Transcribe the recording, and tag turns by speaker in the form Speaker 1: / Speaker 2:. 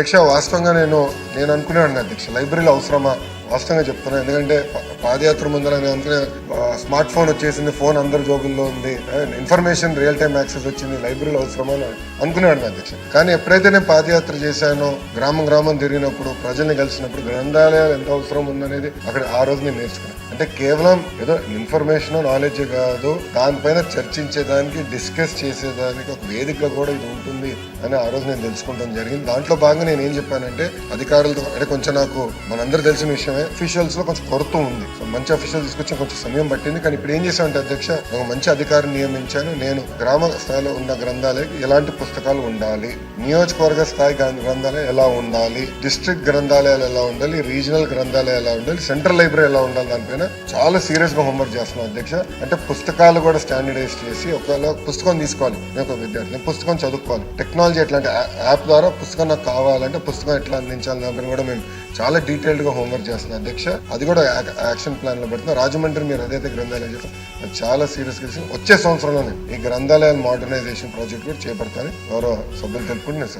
Speaker 1: అధ్యక్ష వాస్తవంగా నేను నేను అనుకునే అధ్యక్ష. లైబ్రరీలో అవసరమా? వాస్తవంగా చెప్తున్నాను ఎందుకంటే పాదయాత్ర ముందర స్మార్ట్ ఫోన్ వచ్చేసింది ఫోన్ అందరి జోబుల్లో ఉంది. ఇన్ఫర్మేషన్ రియల్ టైం యాక్సెస్ వచ్చింది లైబ్రరీలో అవసరమా అని అనుకునేవాడిని అధ్యక్ష కానీ ఎప్పుడైతే నేను పాదయాత్ర చేశానో గ్రామం గ్రామం తిరిగినప్పుడు ప్రజల్ని కలిసినప్పుడు గ్రంథాలయాలు ఎంత అవసరం ఉందనేది అక్కడ ఆ రోజు నేను నేర్చుకున్నాను అంటే కేవలం ఏదో ఇన్ఫర్మేషన్ నాలెడ్జ్ కాదు దానిపైన చర్చించేదానికి డిస్కస్ చేసేదానికి ఒక వేదిక కూడా ఇది ఉంటుంది అని ఆ రోజు నేను తెలుసుకుంటాం జరిగింది. దాంట్లో భాగంగా నేను ఏం చెప్పానంటే అధికారులతో అంటే కొంచెం నాకు మనందరూ తెలిసిన విషయమే అఫీషియల్స్లో కొంచెం కొరత ఉంది. సో మంచి అఫీషియల్ తీసుకొచ్చి కొంచెం సమయం పట్టింది. కానీ ఇప్పుడు ఏం చేశామంటే అధ్యక్ష ఒక మంచి అధికారిని నియమించాను. నేను గ్రామ స్థాయిలో ఉన్న గ్రంథాలయం ఎలాంటి పుస్తకాలు ఉండాలి? నియోజకవర్గ స్థాయి గ్రంథాలయం ఎలా ఉండాలి? డిస్ట్రిక్ట్ గ్రంథాలయాలు ఎలా ఉండాలి? రీజనల్ గ్రంథాలయాలు ఎలా ఉండాలి? సెంట్రల్ లైబ్రరీ ఎలా ఉండాలి? దానిపైన చాలా సీరియస్గా హోంవర్క్ చేస్తున్నాం అధ్యక్ష. అంటే పుస్తకాలు కూడా స్టాండర్డైజ్ చేసి ఒకవేళ పుస్తకం తీసుకోవాలి. నేను ఒక విద్యార్థి నేను పుస్తకం చదువుకోవాలి. టెక్నాలజీ ఎట్లా అంటే యా- యాప్ ద్వారా పుస్తకం నాకు కావాలంటే పుస్తకం ఎట్లా అందించాలి? దానిపైన కూడా మేము చాలా డీటెయిల్డ్గా హోంవర్క్ చేస్తున్నాం అధ్యక్ష. అది కూడా యాక్షన్ ప్లాన్ పెడుతున్నా. రాజమండ్రి మీరు అదైతే గ్రంథాలయం చేస్తాం అది చాలా సీరియస్గా తీసుకుని వచ్చే సంవత్సరంలోనే ఈ గ్రంథాలయాల మోడర్నైజేషన్ ప్రాజెక్ట్ కూడా చేపడతాను గౌరవ సభ్యులు తెలుపుకుంటే నేను